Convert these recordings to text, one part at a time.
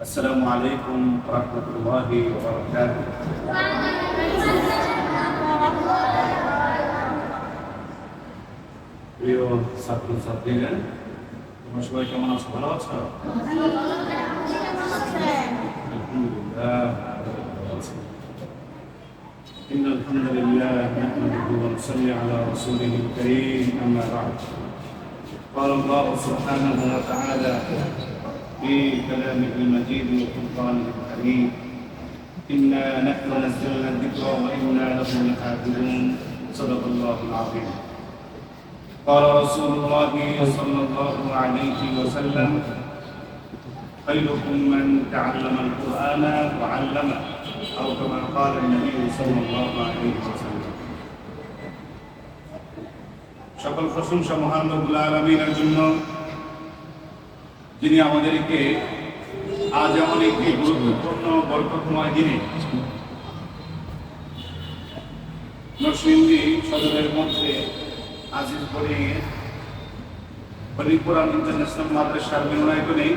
السلام عليكم ورحمة الله وبركاته প্রিয় ছাত্র ছাত্রীরা তোমরা সবাই কেমন আছো ভালো আছো আলহামদুলিল্লাহ ভালো আছি। إن الحمد لله نحمده ونصلي على رسوله الكريم أما بعد قال الله سبحانه وتعالى في كلامه المجيد وفرقانه الحميد إنا نحن نزلنا الذكر وإنا له لحافظون صدق الله العظيم قال رسول الله صلى الله عليه وسلم خيركم من تعلم القرآن وعلمه أو كما قال النبي صلى الله عليه وسلم সকল প্রশংসা মহান রব্বুল আলমিনের জন্য যিনি আমাদেরকে আজ এমন একটি গুরুত্বপূর্ণ বরকতময় দিনে নরসিংদী সদরের মধ্যে আজিজ করে হরিপুরাম ইন্টারন্যাশনাল মাদ্রাসার মিলনায়তনে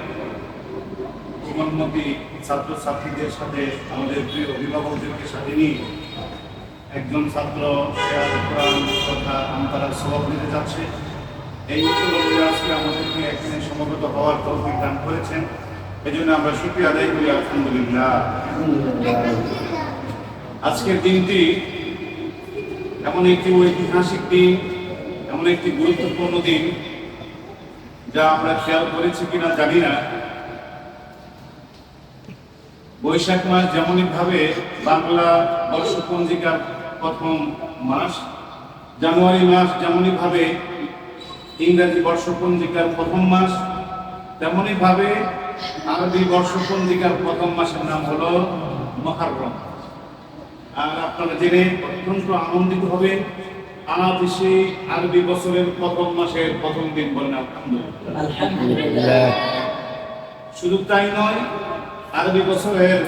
কোমলমতি ছাত্রছাত্রীদের সাথে আমাদের প্রিয় অভিভাবকদেরকে সাথে নিয়ে একজন ছাত্র শেয়ার কোরআন সবক নিতে যাচ্ছে। এই উপলক্ষে আজকে আমাদেরকে এখানে সমবেত হওয়ার তৌফিক দান করেছেন। এই জন্য আমরা শুক্রিয়া আদায় করি, আলহামদুলিল্লাহ। আজকের দিনটি এমন একটি ঐতিহাসিক দিন, এমন একটি গুরুত্বপূর্ণ দিন, যা আমরা খেয়াল করেছি কিনা জানি না। বৈশাখ মাস যেমনই ভাবে বাংলা বর্ষপঞ্জিকার প্রথম মাস, জানুয়ারি মাস যেমনই ভাবে ইংরাজি বর্ষপঞ্জিকার প্রথম মাস তেমনই ভাবে আরবি বর্ষপঞ্জিকার প্রথম মাসের নাম হলো মহারম আর আপনারা জেনে অত্যন্ত আনন্দিত হবে আজ সেই আরবি বছরের প্রথম মাসের প্রথম দিন বলেন আলহামদুলিল্লাহ। শুধু তাই নয় আরবি বছরের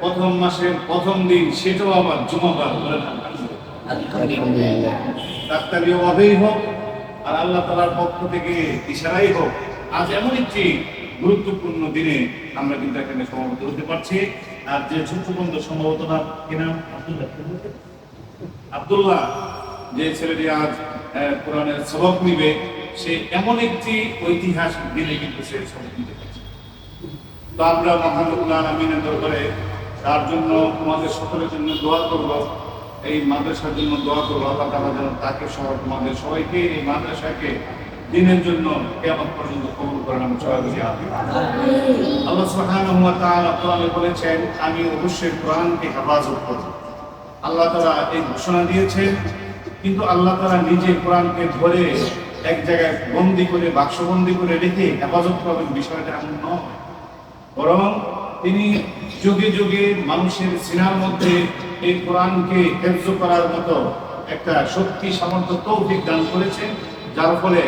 প্রথম মাসের প্রথম দিন সেটাও আবার জুমাবার বলেন আলহামদুলিল্লাহ। ডাক্তারি ভাবেই হোক আর আল্লাহ তালার পক্ষ থেকে ইশারাই হোক, আজ এমন একটি গুরুত্বপূর্ণ দিনে আমরা কিন্তু এখানে সমাবেত হতে পারছি। আর যে ছোট্ট বন্ধু সম্ভবত না, কি নাম? আব্দুল্লাহ। যে ছেলেটি আজ কোরআনের সবক নিবে, সে এমন একটি ঐতিহাসিক দিনে কিন্তু সে সবক নিতে পারছে। তো আমরা মহানুল্লাহ আমিনের দরবারে তার জন্য তোমাদের সকলের জন্য দোয়া করব। এই মাদ্রাসার জন্য দোয়া করব আল্লাহ তালা যেন তাকে সহ তোমাদের সবাইকে এই মাদ্রাসাকে দিনের জন্য কেমন পর্যন্ত কবুল করেন আমি সবাই আমিন। আল্লাহ ওয়া কোরআনে বলেছেন আমি অবশ্যই কোরআনকে হেফাজত করব। আল্লাহ তাআলা এই ঘোষণা দিয়েছেন কিন্তু আল্লাহ তাআলা নিজে কোরআনকে ধরে এক জায়গায় বন্দি করে বাক্সবন্দি করে রেখে হেফাজত করবেন বিষয়টা এমন নয়। বরং তিনি যুগে যুগে মানুষের সিনার মধ্যে এই কোরআনকে হেফজ করার মতো একটা শক্তি, সামর্থ্য, তৌফিক দান করেছেন। যার ফলে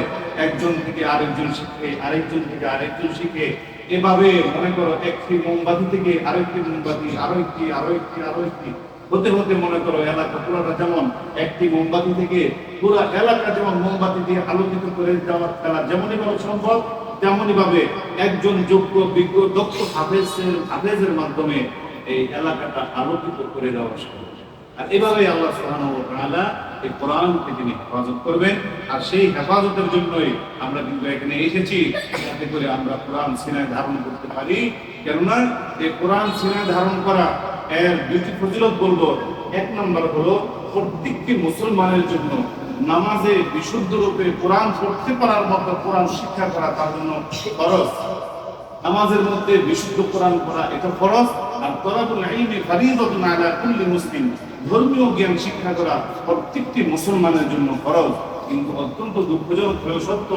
একজন থেকে আরেকজন শিখে, আরেকজন থেকে আরেকজন শিখে। এভাবে মনে করো একটি মোমবাতি থেকে আরেকটি মোমবাতি আরও একটি আরও একটি আরও একটি হতে হতে মনে করো এলাকা পুরোটা যেমন একটি মোমবাতি থেকে পুরো এলাকা যেমন মোমবাতি দিয়ে আলোকিত করে দেওয়ার ফেলা যেমনই ভাবে সম্ভব, তেমনই ভাবে একজন যোগ্য, বিজ্ঞ, দক্ষ হাফেজের হাফেজের মাধ্যমে এই এলাকাটা আলোকিত করে দেওয়া সম্ভব আর এভাবে আল্লাহ তাআলা এই কোরআনকে তিনি হেফাজত করবেন। আর সেই হেফাজতের জন্যই আমরা কিন্তু এখানে এসেছি, যাতে করে আমরা কোরআন সিনায় ধারণ করতে পারি। কেননা এই কোরআন সিনায় ধারণ করা এর দুটি ফজিলত বলব। এক নম্বর হলো প্রত্যেকটি মুসলমানের জন্য নামাজে বিশুদ্ধ রূপে কোরআন পড়তে পারার মতো কোরআন শিক্ষা করা তার জন্য খরচ নামাজের মধ্যে বিশুদ্ধ কোরআন করা এটা ফরজ। আর তরাবুল ইলমি ফরিদাতুন আলা কুল্লি মুসলিম। ধর্মীয় জ্ঞান শিক্ষা করা প্রত্যেকটি মুসলমানের জন্য ফরজ। কিন্তু অত্যন্ত দুঃখজনক হলেও সত্য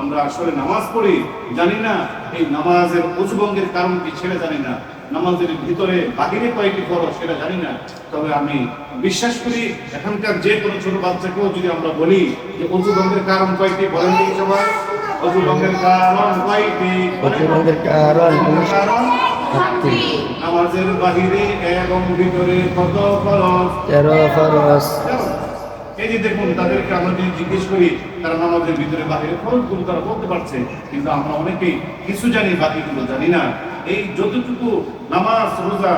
আমরা আসলে নামাজ পড়ি জানি না এই নামাজের অজুভঙ্গের কারণ কি সেটা জানি না। নামাজের ভিতরে বাহিরে কয়েকটি ফরজ সেটা জানি না। তবে আমি বিশ্বাস করি এখানকার যে কোনো ছোট বাচ্চাকেও যদি আমরা বলি যে অজুভঙ্গের কারণ কয়েকটি বলেন সবাই। অজুভঙ্গের কারণ কয়েকটি। কারণ সাতটি নামাজের বাহিরে এবং ভিতরে কত খরচ? তেরো খরচ। এই যে দেখুন তাদেরকে আমরা যদি জিজ্ঞেস করি তারা নামাজের ভিতরে বাহিরে খরচগুলো তারা বলতে পারছে কিন্তু আমরা অনেকেই কিছু জানি বাকিগুলো জানি না। এই যতটুকু নামাজ রোজা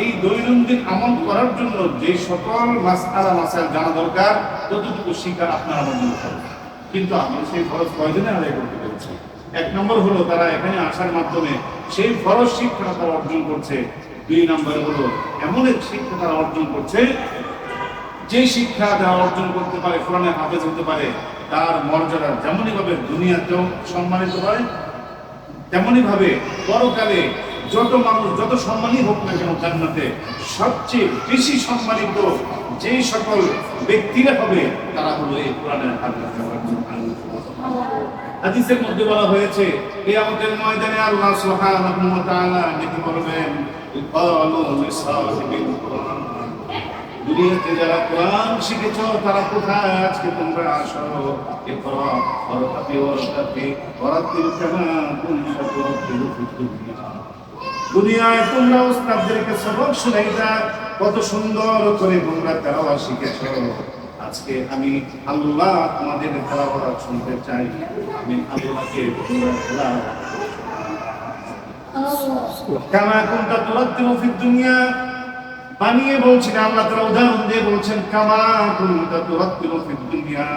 এই দৈনন্দিন আমল করার জন্য যে সকল মাসালা মাসাল জানা দরকার ততটুকু শিক্ষা আপনার আমার জন্য কিন্তু আমি সেই ফরজ কয়জনে আদায় করতে পেরেছি? এক নম্বর হলো তারা এখানে আসার মাধ্যমে সেই ফরজ শিক্ষাটা তারা অর্জন করছে। দুই নম্বর হলো, এমন এক শিক্ষা তারা অর্জন করছে, যে শিক্ষা যারা অর্জন করতে পারে, কোরআনে হাফেজ হতে পারে, তার মর্যাদা যেমনই ভাবে দুনিয়াতেও সম্মানিত হয় তেমনি ভাবে পরকালে যত মানুষ, যত সম্মানই হোক না কেন জান্নাতে, সবচেয়ে বেশি সম্মানিত যে সকল ব্যক্তিরা হবে, তারা হলো এই কোরআনের হাফেজ। হাদিসের মধ্যে বলা হয়েছে, কিয়ামতের ময়দানে আল্লাহ সুবহানাহু ওয়া তাআলা বলবেন, ইকালু লিসাহিবিল কুরআন। দুনিয়াতে যারা কোরআন শিখেছ, তারা কোথায় আজকে তোমরা আসো? ইকরা ওয়ারাকাতি ওয়ারাকাতি ওয়ারাতিল কামা কুনতা তুরাতিলু ফিদ দুনিয়া দুনিয়ায় তোমরা ওস্তাদদেরকে সবক শুনাইতা কত সুন্দর করে তোমরা তেলাওয়াত শিখেছ। আজকে আমি আল্লাহ তোমাদের তেলাওয়াত শুনতে চাই। আমি আল্লাহকে দিয়ে বলছেন, কামা দুনিয়া।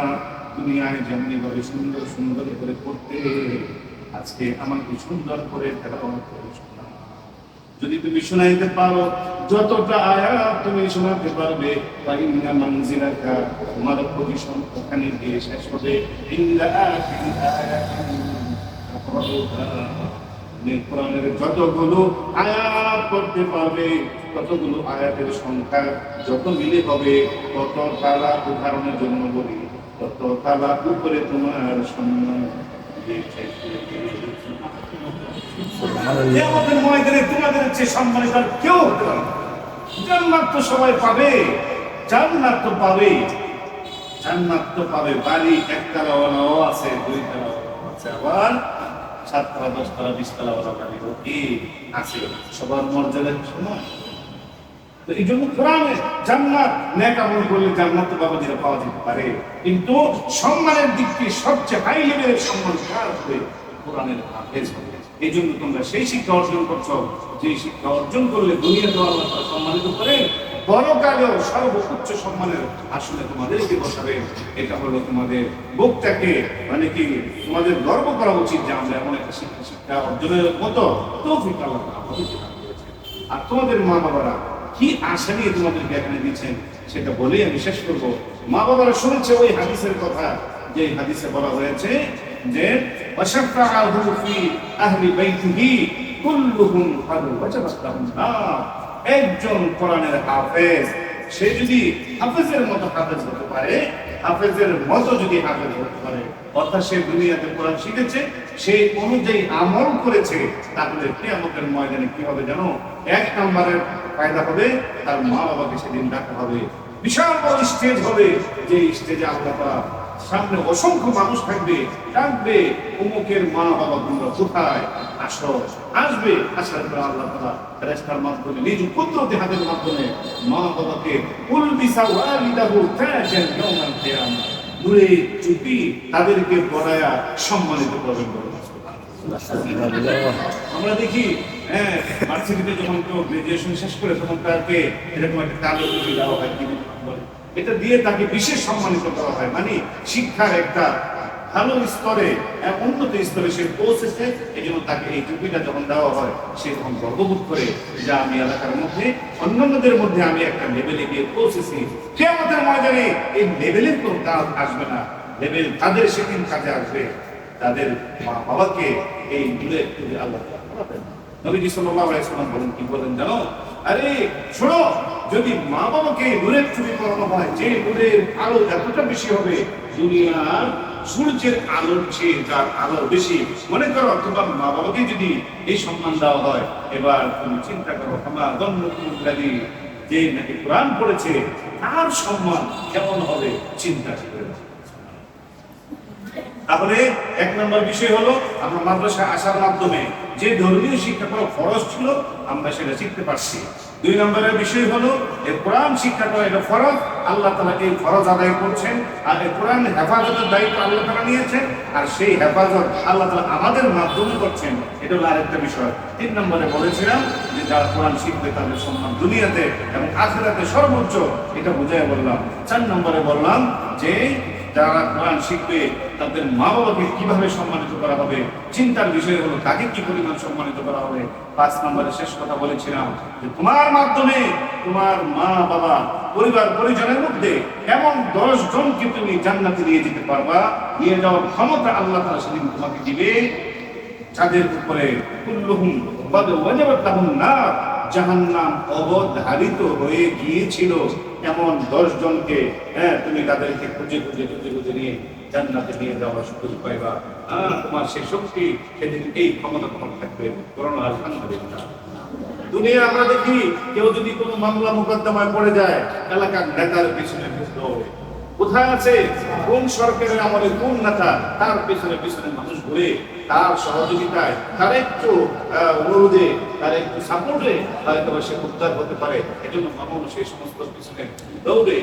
সুন্দর সুন্দর করে পড়তে, আজকে আমাকে সুন্দর করে তেলাওয়াত করে যদি তুমি শোনাইতে পারো, যতটা আয়াত তুমি শোনাতে পারবে ফাইন্না মানজিলাকা তোমার পজিশন ওখানে গিয়ে শেষ হবে। ইল্লা আখির আয়াতিন কোরআনের যতগুলো আয়াত করতে পারবে, ততগুলো আয়াতের সংখ্যা যত মিলে হবে, তত তালা উদাহরণের জন্য বলি, তত তালা উপরে তোমার সম্মান কেউ জান্নাত তো সবাই পাবে তো পাবে। তো পাবে, বাড়ি আছে সবার এই জন্য জান্নাত করলে যেটা পাওয়া যেতে পারে। কিন্তু সম্মানের দিক থেকে সবচেয়ে হাই লেভেলের সম্মান কোরআনের হাফেজ হবে। এই জন্য তোমরা সেই শিক্ষা অর্জন করছ, যে শিক্ষা অর্জন করলে দুনিয়া তো আল্লাহ সম্মানিত করে, পরকালেও সর্বোচ্চ সম্মানের আসলে তোমাদেরকে বসাবে এটা হলো তোমাদের বুকটাকে মানে কি, তোমাদের গর্ব করা উচিত যে আমরা এমন একটা শিক্ষা শিক্ষা অর্জনের মতো তৌফিক আল্লাহ। আর তোমাদের মা বাবারা কি আশা নিয়ে তোমাদেরকে এখানে দিচ্ছেন, সেটা বলেই আমি শেষ করব মা বাবারা শুনেছে ওই হাদিসের কথা, যে হাদিসে বলা হয়েছে যে একজন কোরআনের হাফেজ, সে যদি হাফেজের মতো হাফেজ হতে পারে, হাফেজের মতো যদি হাফেজ হতে পারে, অর্থাৎ সে দুনিয়াতে কোরআন শিখেছে সেই অনুযায়ী আমল করেছে, তাহলে কিয়ামতের ময়দানে কি হবে জানো? এক নম্বরের ফায়দা হবে, তার মা বাবাকে সেদিন ডাকা হবে। বিশাল বড় স্টেজ হবে যে স্টেজে আল্লাহ সামনে অসংখ্য মানুষ থাকবে, ডাকবে, অমুকের মা বাবা তোমরা কোথায়? আসো, আসবে, আসার পর আল্লাহ তাআলা ফেরেশতার মাধ্যমে, নিজ কুদরতি হাতের মাধ্যমে মা বাবাকে দূরে চুপি তাদেরকে সম্মানিত করবেন আমরা দেখি হ্যাঁ যখন কেউ গ্রাজুয়েশন শেষ করে তখন তাকে এরকম একটা কালো দেওয়া হয় এটা দিয়ে তাকে বিশেষ সম্মানিত করা হয়। মানে শিক্ষার একটা ভালো স্তরে উন্নত স্তরে সে পৌঁছেছে এই জন্য তাকে এই টুপিটা যখন দেওয়া হয়, সে তখন গর্ববোধ করে যে আমি এলাকার মধ্যে, অন্যান্যদের মধ্যে আমি একটা লেভেলে গিয়ে পৌঁছেছি। কে আমাদের ময়দানে এই লেভেলের কোনো কাজ আসবে না। লেভেল তাদের সেদিন কাজে আসবে। তাদের মা বাবাকে এই দূরে আল্লাহ নবীজি সাল্লাম বলেন, কি বলেন জানো? আরে শোনো যদি মা বাবাকে নূরের ছবি করানো হয়, যে নূরের আলো এতটা বেশি হবে, দুনিয়ার সূর্যের আলোর চেয়ে যার আলো বেশি। মনে করো তোমার মা বাবাকে যদি এই সম্মান দেওয়া হয়, এবার তুমি চিন্তা করো আমার গণ্যকুমুল্লাদি যে নাকি কোরআন পড়েছে, তার সম্মান কেমন হবে? চিন্তা করে। তাহলে এক নম্বর বিষয় হলো, আমরা মাদ্রাসায় আসার মাধ্যমে যে ধর্মীয় শিক্ষা করা ফরজ ছিল, আমরা সেটা শিখতে পারছি। দুই নম্বরের বিষয় হলো এই কোরআন শিক্ষা করা এটা ফরজ, আল্লাহ তালা এই ফরজ আদায় করছেন, আর এই কোরআন হেফাজতের দায়িত্ব আল্লাহ তালা নিয়েছেন, আর সেই হেফাজত আল্লাহ তালা আমাদের মাধ্যমে করছেন, এটা হলো আরেকটা বিষয়। তিন নম্বরে বলেছিলাম যে যারা কোরআন শিখবে তাদের সম্মান দুনিয়াতে এবং আখেরাতে সর্বোচ্চ, এটা বুঝাই বললাম। চার নম্বরে বললাম যে যারা কোরআন শিখবে তাদের মা বাবাকে কীভাবে সম্মানিত করা হবে? চিন্তার বিষয় হলো তাকে কি পরিমাণ সম্মানিত করা হবে? পাঁচ নম্বরে শেষ কথা বলেছিলাম যে তোমার মাধ্যমে তোমার মা বাবা পরিবার, পরিজনের মধ্যে এমন দশ জনকে তুমি জান্নাতে নিয়ে যেতে পারবা। নিয়ে যাওয়ার ক্ষমতা আল্লাহ তাআলা সেদিন তোমাকে দিবে। যাদের উপরে নার, জাহান্নাম অবধারিত হয়ে গিয়েছিল। এমন দশ হ্যাঁ তুমি তাদেরকে খুঁজে খুঁজে খুঁজে খুঁজে নিয়ে জান্নাতে নিয়ে যাওয়ার সুযোগ পাইবা। তোমার সেই শক্তি সেদিন এই ক্ষমতা তোমার থাকবে। করোনা আলহামদুলিল্লাহ। দুনিয়া আমরা দেখি, কেউ যদি কোনো মামলা মোকদ্দমায় পড়ে যায়, এলাকার নেতার পিছনে পিছনে কোথায় আছে? কোন সরকারের আমলে কোন নেতা তার পিছনে পিছনে মানুষ ঘুরে, তার সহযোগিতায়, তার একটু অনুরোধে, তার একটু সাপোর্টে হয়তো সে উদ্ধার হতে পারে। এজন্য মানুষ সেই সমস্ত পিছনে দৌড়ে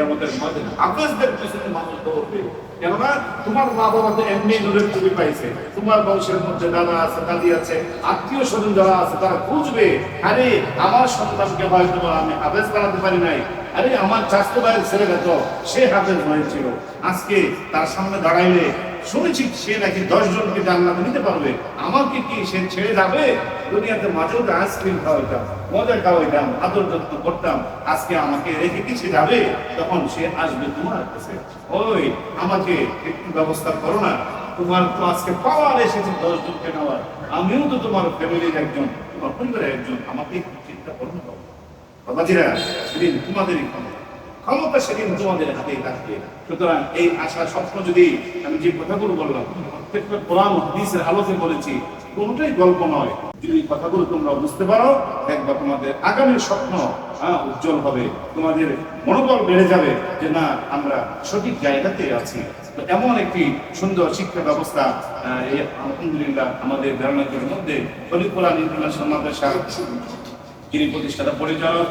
আমাদের হাফেজদের পিছনে মানুষ দৌড়বে। কেননা, তোমার মা বাবা তো এমনি ছবি পাইছে। তোমার বংশের মধ্যে দাদা আছে, দাদি আছে, আত্মীয় স্বজন যারা আছে, তারা খুঁজবে, আরে, আমার সন্তানকে হয়তো আমি হাফেজ বানাতে পারি নাই। আরে, আমার ভাইয়ের তো, সে হাফেজ হয়েছিল আজকে তার সামনে দাঁড়াইলে শুনেছি সে নাকি দশ জনকে জান্নাতে নিতে পারবে। আমাকে কি সে ছেড়ে যাবে? দুনিয়াতে মাঝেও আইসক্রিম খাওয়াইতাম মজা খাওয়াইতাম আদর যত্ন করতাম, আজকে আমাকে রেখে কি সে যাবে? তখন সে আসবে তোমার কাছে। ওই, আমাকে একটু ব্যবস্থা করো না। তোমার তো আজকে পাওয়ার এসেছে দশ জনকে নেওয়ার। আমিও তো তোমার ফ্যামিলির একজন, তোমার পরিবারের একজন। আমাকে একটু চিন্তা করো না বাবা। বাবাজিরা, সেদিন তোমাদেরই ক্ষমতা সেদিন তোমাদের হাতেই থাকবে। সুতরাং এই আশা স্বপ্ন যদি আমি যে কথাগুলো বললাম প্রত্যেকটা কোরআন হাদিসের আলোকে বলেছি কোনোটাই গল্প নয়। যদি কথাগুলো তোমরা বুঝতে পারো দেখবা তোমাদের আগামী স্বপ্ন হ্যাঁ, উজ্জ্বল হবে। তোমাদের মনোবল বেড়ে যাবে যে না আমরা সঠিক জায়গাতে আছি। তো এমন একটি সুন্দর শিক্ষা ব্যবস্থা এই আলহামদুলিল্লাহ আমাদের বেড়ানোর মধ্যে খলিকুল ইন্টারন্যাশনাল মাদ্রাসা যিনি প্রতিষ্ঠাতা পরিচালক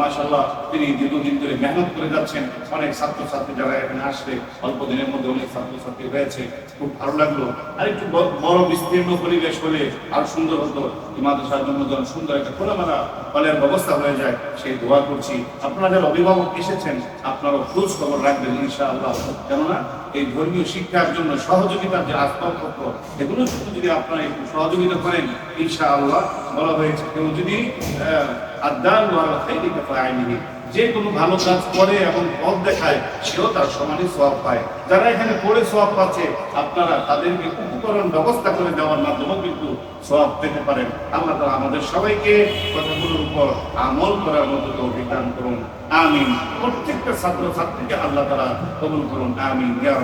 মাসাল্লাহ তিনি দীর্ঘদিন ধরে মেহনত করে যাচ্ছেন। অনেক ছাত্রছাত্রী যারা এখানে আসলে অল্প দিনের মধ্যে অনেক ছাত্রছাত্রী হয়েছে খুব ভালো লাগল। আর একটু বড় বিস্তীর্ণ পরিবেশ হলে আরও সুন্দর হতো। মাদ্রাসার জন্য যেন সুন্দর একটা খোলামেলা হলের ব্যবস্থা হয়ে যায়, সেই দোয়া করছি। আপনারা যারা অভিভাবক এসেছেন, আপনারাও খোঁজ খবর রাখবেন, ইনশাআল্লাহ। কেননা, এই ধর্মীয় শিক্ষার জন্য সহযোগিতার যে আসবাবপত্র এগুলো শুধু যদি আপনারা একটু সহযোগিতা করেন, ইনশাআল্লাহ, বলা হয়েছে। কেউ যদি আদান আইনি যে কোনো ভালো কাজ করে এবং পথ দেখায়, সেও তার সমানই সব পায়। যারা এখানে পড়ে সব পাচ্ছে, আপনারা তাদেরকে উপকরণ ব্যবস্থা করে দেওয়ার মাধ্যমেও কিন্তু সব পেতে পারেন। আল্লাহ তাআলা আমাদের সবাইকে কথাগুলোর উপর আমল করার মতো তৌফিক দান করুন। আমিন। প্রত্যেকটা ছাত্র ছাত্রীকে আল্লাহ তারা কবুল করুন। আমিন। ইয়া